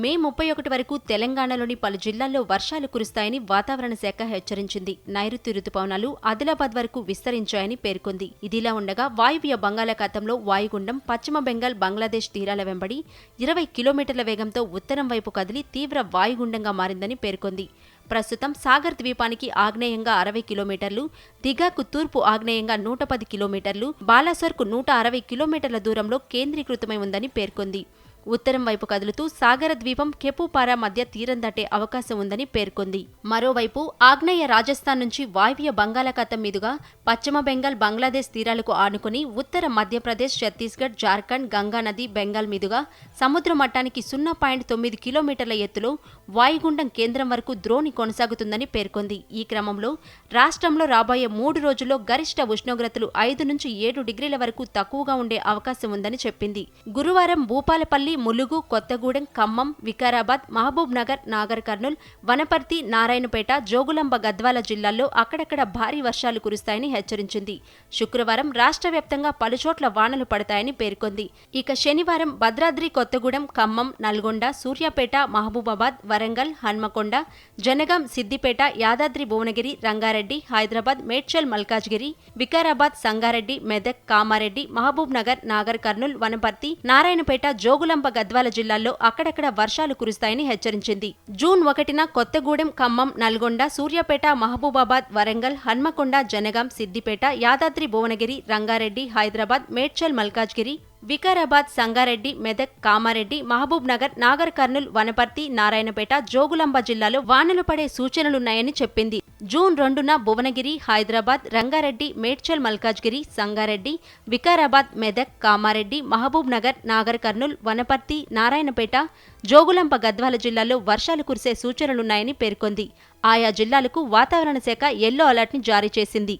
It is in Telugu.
మే ముప్పై ఒకటి వరకు తెలంగాణలోని పలు జిల్లాల్లో వర్షాలు కురుస్తాయని వాతావరణ శాఖ హెచ్చరించింది. నైరుతి రుతుపవనాలు ఆదిలాబాద్ వరకు విస్తరించాయని పేర్కొంది. ఇదిలా ఉండగా వాయువ్య బంగాళాఖాతంలో వాయుగుండం పశ్చిమ బెంగాల్ బంగ్లాదేశ్ తీరాల వెంబడి ఇరవై కిలోమీటర్ల వేగంతో ఉత్తరం వైపు కదిలి తీవ్ర వాయుగుండంగా మారిందని పేర్కొంది. ప్రస్తుతం సాగర్ ద్వీపానికి ఆగ్నేయంగా అరవై కిలోమీటర్లు దిగాకు తూర్పు ఆగ్నేయంగా నూట పది కిలోమీటర్లు బాలాసర్కు నూట అరవై కిలోమీటర్ల దూరంలో కేంద్రీకృతమై ఉందని పేర్కొంది. ఉత్తరం వైపు కదులుతూ సాగర ద్వీపం కెపుపారా మధ్య తీరం దాటే అవకాశం ఉందని పేర్కొంది. మరోవైపు ఆగ్నేయ రాజస్థాన్ నుంచి వాయువ్య బంగాళాఖాతం మీదుగా పశ్చిమ బెంగాల్ బంగ్లాదేశ్ తీరాలకు ఆనుకుని ఉత్తర మధ్యప్రదేశ్ ఛత్తీస్గఢ్ జార్ఖండ్ గంగా నది బెంగాల్ మీదుగా సముద్ర మట్టానికి సున్నా పాయింట్ తొమ్మిది కిలోమీటర్ల ఎత్తులో వాయుగుండం కేంద్రం వరకు ద్రోణి కొనసాగుతుందని పేర్కొంది. ఈ క్రమంలో రాష్ట్రంలో రాబోయే మూడు రోజుల్లో గరిష్ట ఉష్ణోగ్రతలు ఐదు నుంచి ఏడు డిగ్రీల వరకు తక్కువగా ఉండే అవకాశం ఉందని చెప్పింది. గురువారం భూపాలపల్లి ములుగు కొత్తగూడెం ఖమ్మం వికారాబాద్ మహబూబ్ నగర్ నాగర్ కర్నూల్ వనపర్తి నారాయణపేట జోగులాంబ గద్వాల జిల్లాల్లో అక్కడక్కడ భారీ వర్షాలు కురుస్తాయని హెచ్చరించింది. శుక్రవారం రాష్ట్ర వ్యాప్తంగా పలుచోట్ల వానలు పడతాయని పేర్కొంది. ఇక శనివారం భద్రాద్రి కొత్తగూడెం ఖమ్మం నల్గొండ సూర్యాపేట మహబూబాబాద్ వరంగల్ హన్మకొండ జనగాం సిద్దిపేట యాదాద్రి భువనగిరి రంగారెడ్డి హైదరాబాద్ మేడ్చల్ మల్కాజ్గిరి వికారాబాద్ సంగారెడ్డి మెదక్ కామారెడ్డి మహబూబ్ నగర్ నాగర్ కర్నూల్ వనపర్తి నారాయణపేట జోగులాంబ గద్వాల జిల్లాల్లో అక్కడక్కడ వర్షాలు కురుస్తాయని హెచ్చరించింది. జూన్ ఒకటిన కొత్తగూడెం ఖమ్మం నల్గొండ సూర్యాపేట మహబూబాబాద్ వరంగల్ హన్మకొండ జనగాం సిద్దిపేట యాదాద్రి భువనగిరి రంగారెడ్డి హైదరాబాద్ మేడ్చల్ మల్కాజ్గిరి వికారాబాద్ సంగారెడ్డి మెదక్ కామారెడ్డి మహబూబ్ నగర్ నాగర్ కర్నూల్ వనపర్తి నారాయణపేట జోగులాంబ జిల్లాలో వానలు పడే సూచనలున్నాయని చెప్పింది. జూన్ రెండున భువనగిరి హైదరాబాద్ రంగారెడ్డి మేడ్చల్ మల్కాజ్గిరి సంగారెడ్డి వికారాబాద్ మెదక్ కామారెడ్డి మహబూబ్ నగర్ నాగర్ కర్నూల్ వనపర్తి నారాయణపేట జోగులాంప గద్వాల జిల్లాల్లో వర్షాలు కురిసే సూచనలున్నాయని పేర్కొంది. ఆయా జిల్లాలకు వాతావరణ శాఖ ఎల్లో అలర్ట్ని జారీ చేసింది.